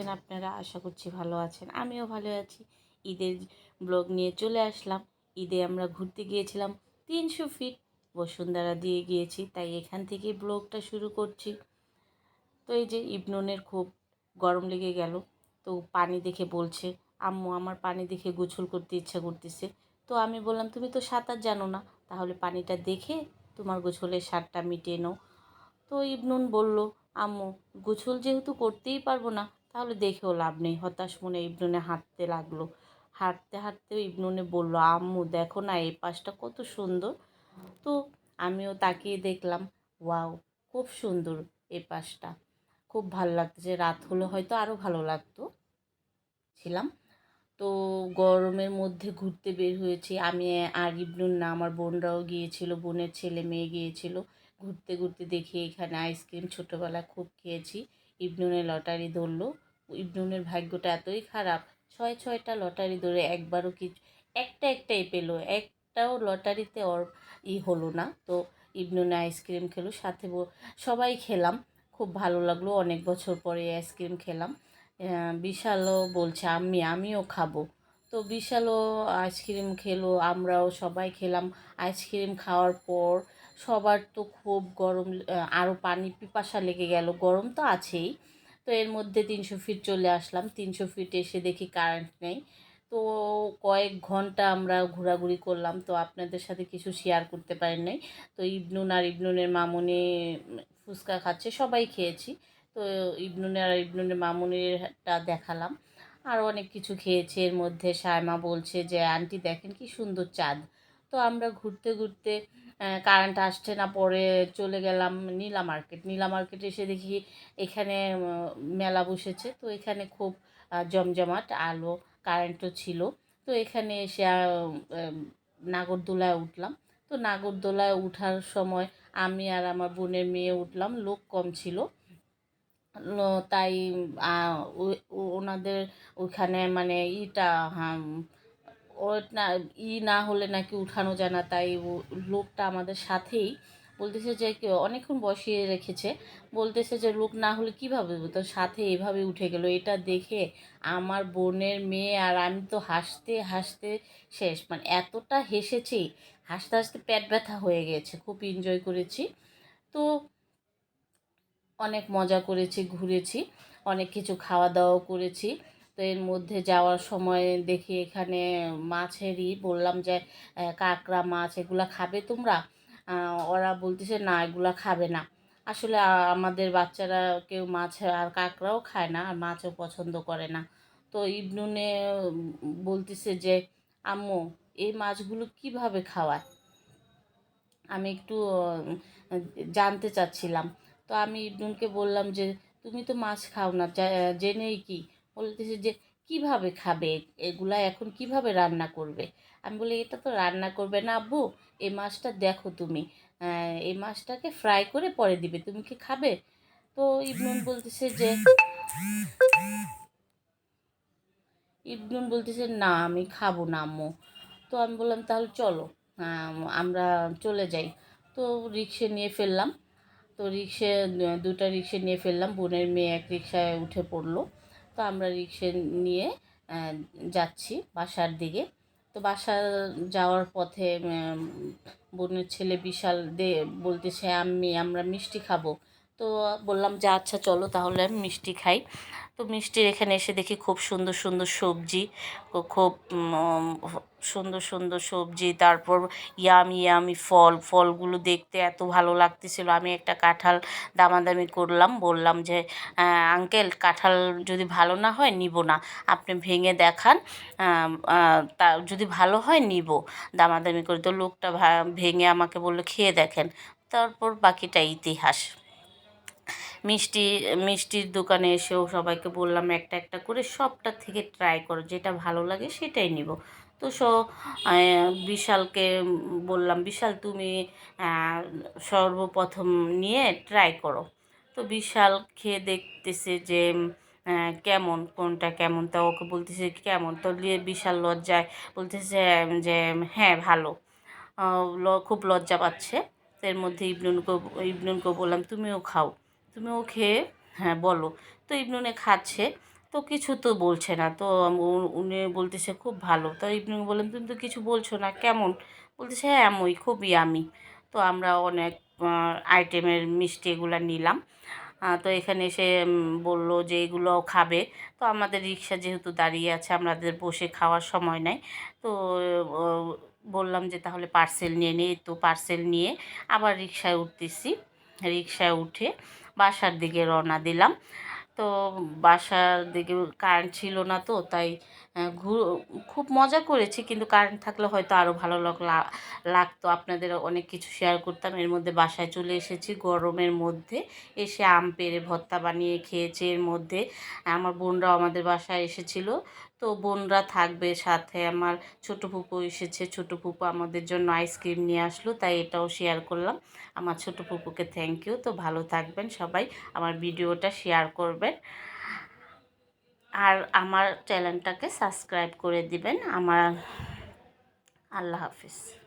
আছেন আপনারা? আশা করছি ভালো আছেন। আমিও ভালো আছি। ঈদের ব্লগ নিয়ে চলে আসলাম। ঈদে আমরা ঘুরতে গিয়েছিলাম তিনশো ফিট বসুন্ধরা দিয়ে গিয়েছি, তাই এখান থেকে ব্লগটা শুরু করছি। তো এই যে ইবনুনের খুব গরম লেগে গেল, তো পানি দেখে বলছে, আম্মু, আমার পানি দেখে গোসল করতে ইচ্ছা করতেছে। তো আমি বললাম, তুমি তো সাঁতার জানো না, তাহলে পানিটা দেখে তোমার গোসলের সারটা মিটিয়ে নাও। তো ইবনুন বলল, আম্মু, গোসল যেহেতু করতেই পারব না তাহলে দেখেও লাভ নেই। হতাশ মনে ইবনুনে হাঁটতে লাগল। হাঁটতে হাঁটতে ইবনুনে বলল, আম্মু, দেখো না, এই পাশটা কত সুন্দর। তো আমিও তাকিয়ে দেখলাম, ওয়াও, খুব সুন্দর এই পাশটা। খুব ভালো লাগতেছে রাত হলে হয়তো আরও ভালো লাগতো। ছিলাম। তো গরমের মধ্যে ঘুরতে বের হয়েছি। আমি আর ইবনুন না, আমার বোনরাও গিয়েছিল, বোনের ছেলে মেয়ে গিয়েছিল। ঘুরতে ঘুরতে দেখি এখানে আইসক্রিম ছোটোবেলা খুব খেয়েছি। ইবনুনের লটারি ধরলো। ইবনুনের ভাগ্যটা এতই খারাপ, ছয় ছয়টা লটারি ধরে একবারও কিছু একটা একটাই পেল, একটাও লটারিতে ওর ই হলো না। তো ইবনুনে আইসক্রিম খেলো, সাথে সবাই খেলাম। খুব ভালো লাগল, অনেক বছর পরে আইসক্রিম খেলাম। বিশালও বলছে আমি আমিও খাব। তো বিশালও আইসক্রিম খেলো, আমরাও সবাই খেলাম। আইসক্রিম খাওয়ার পর সবার তো খুব গরম আরও পানি পিপাসা লেগে গেল। গরম তো আছেই। তো এর মধ্যে তিনশো ফিট চলে আসলাম। তিনশো ফিট এসে দেখি কারেন্ট নেই। তো কয়েক ঘণ্টা আমরা ঘোরাঘুরি করলাম। তো আপনাদের সাথে কিছু শেয়ার করতে পারি নাই তো ইবনুন আর ইবনুনের মামুনি ফুচকা খাচ্ছে, সবাই খেয়েছি। তো ইবনুনের আর ইবনুনের মামুনিরটা দেখালাম। আর অনেক কিছু খেয়েছে। এর মধ্যে সায়মা বলছে যে, আন্টি, দেখেন কি সুন্দর চাঁদ। তো আমরা ঘুরতে ঘুরতে কারেন্ট আসছে না, পরে চলে গেলাম নীলা মার্কেট। নীলা মার্কেটে এসে দেখি এখানে মেলা বসেছে। তো এখানে খুব জমজমাট আলো কারেন্টও ছিল। তো এখানে এসে নাগরদোলায় উঠলাম। তো নাগরদোলায় উঠার সময় আমি আর আমার বোনের মেয়ে উঠলাম। লোক কম ছিল। তাই ওনাদের ওইখানে মানে ইটা ও না, ই না হলে নাকি উঠানো যায় না, তাই লোকটা আমাদের সাথেই বলতেছে যে অনেকক্ষণ বসিয়ে রেখেছে, বলতেছে যে লোক না হলে কীভাবে তো সাথে এভাবে উঠে গেল। এটা দেখে আমার বোনের মেয়ে আর আমি তো হাসতে হাসতে শেষ। মানে এতটা হেসেছি, হাসতে হাসতে পেট ব্যথা হয়ে গেছে, খুব এনজয় করেছি। তো অনেক মজা করেছি, ঘুরেছি, অনেক কিছু খাওয়া দাওয়াও করেছি। তো এর মধ্যে যাওয়ার সময় দেখি এখানে মাছেরই বললাম যে কাঁকড়া মাছ এগুলা খাবে তোমরা? ওরা বলতেছে, না, এগুলা খাবে না। আসলে আমাদের বাচ্চারা কেউ মাছ আর কাঁকড়াও খায় না, আর মাছও পছন্দ করে না। তো ইবনুনে বলতেছে যে, আম্মু, এই মাছগুলো কীভাবে খাওয়ায়? আমি একটু জানতে চাচ্ছিলাম। তো আমি ইবনুলকে বললাম যে, তুমি তো মাছ খাও না জেনেই কি? বলতেছে যে, কীভাবে খাবে? এগুলা এখন কীভাবে রান্না করবে? আমি বলি, এটা তো রান্না করবে না, আব্বু। এই মাছটা দেখো তুমি। এই মাছটাকে ফ্রাই করে পরে দিবে। তুমি কি খাবে? তো ইবনুন বলতেছে যে ইবনুন বলতেছে, না, আমি খাব না, আম্মু। তো আমি বললাম, তাহলে চলো আমরা চলে যাই। তো রিক্সে নিয়ে ফেললাম। তো রিক্সে, দুটা রিক্সে নিয়ে ফেললাম। বোনের মেয়ে এক রিক্সায় উঠে পড়ল। তো আমরা রিক্সে নিয়ে যাচ্ছি বাসার দিকে। তো বাসা যাওয়ার পথে বোনের ছেলে বিশাল দে, বলতেছে আমি আমরা মিষ্টি খাব। তো বললাম, যে আচ্ছা চলো, তাহলে আমি মিষ্টি খাই। তো মিষ্টির এখানে এসে দেখি খুব সুন্দর সুন্দর সবজি খুব সুন্দর সুন্দর সবজি। তারপর ইয়ামি ইয়ামি ফল, ফলগুলো দেখতে এত ভালো লাগতেছিল। আমি একটা কাঁঠাল দামাদামি করলাম, বললাম যে আঙ্কেল, কাঁঠাল যদি ভালো না হয় নিব না। আপনি ভেঙে দেখান তা যদি ভালো হয় নিব। দামাদামি করে তো লোকটা ভেঙে আমাকে বলল, খেয়ে দেখেন। তারপর বাকিটা ইতিহাস। মিষ্টি, মিষ্টির দোকানে এসেও সবাইকে বললাম একটা একটা করে সবটা থেকে ট্রাই করো, যেটা ভালো লাগে সেটাই নিব। তো সো বিশালকে বললাম, বিশাল তুমি সর্বপ্রথম নিয়ে ট্রাই করো। তো বিশাল খেয়ে দেখতেছে যে কেমন, কোনটা কেমন, তা ওকে বলতেছে কেমন। তো লি- বিশাল লজ্জায় বলতেছে যে হ্যাঁ ভালো। খুব লজ্জা পাচ্ছে। এর মধ্যে ইবনুনকে ইবনুনকে বললাম, তুমিও খাও। তুমিও খেয়ে হ্যাঁ বলো। তো ইবনুনে খাচ্ছে। তো কিছু তো বলছে না। তো উনি বলতেছে খুব ভালো। তো ইবনুকে বললাম তুমি তো কিছু বলছো না, কেমন? বলতেছে হ্যাঁ আমি খুব ইয়ামি তো আমরা অনেক আইটেমের মিষ্টি এগুলো নিলাম। তো এখানে এসে বলল যে এগুলো খাবে। তো আমাদের রিক্সা যেহেতু দাঁড়িয়ে আছে আমাদের বসে খাওয়ার সময় নাই। তো বললাম যে তাহলে পার্সেল নিয়ে নিই তো পার্সেল নিয়ে আবার রিক্সায় উঠতেছি। রিক্সায় উঠে বাসার দিকে রওনা দিলাম। তো বাসার দিকে কারেন্ট ছিল না তো তাই খুব মজা করেছি, কিন্তু কারেন্ট থাকলে হয়তো আরও ভালো লাগ- লাগতো। আপনাদের অনেক কিছু শেয়ার করতাম। এর মধ্যে বাসায় চলে এসেছি গরমের মধ্যে। এসে আম পেড়ে ভর্তা বানিয়ে খেয়েছি এর মধ্যে। আমার বোনরাও আমাদের বাসায় এসেছিল। তো বোনরা থাকবে সাথে। আমার ছোটো ফুপু এসেছে। ছোটো ফুপু আমাদের জন্য আইসক্রিম নিয়ে আসলো, তাই এটাও শেয়ার করলাম। আমার ছোটো ফুপুকে থ্যাংক ইউ তো ভালো থাকবেন সবাই। আমার ভিডিওটা শেয়ার করবেন। আর আমার চ্যানেলটাকে সাবস্ক্রাইব করে দিবেন। আমার আল্লাহ হাফিজ।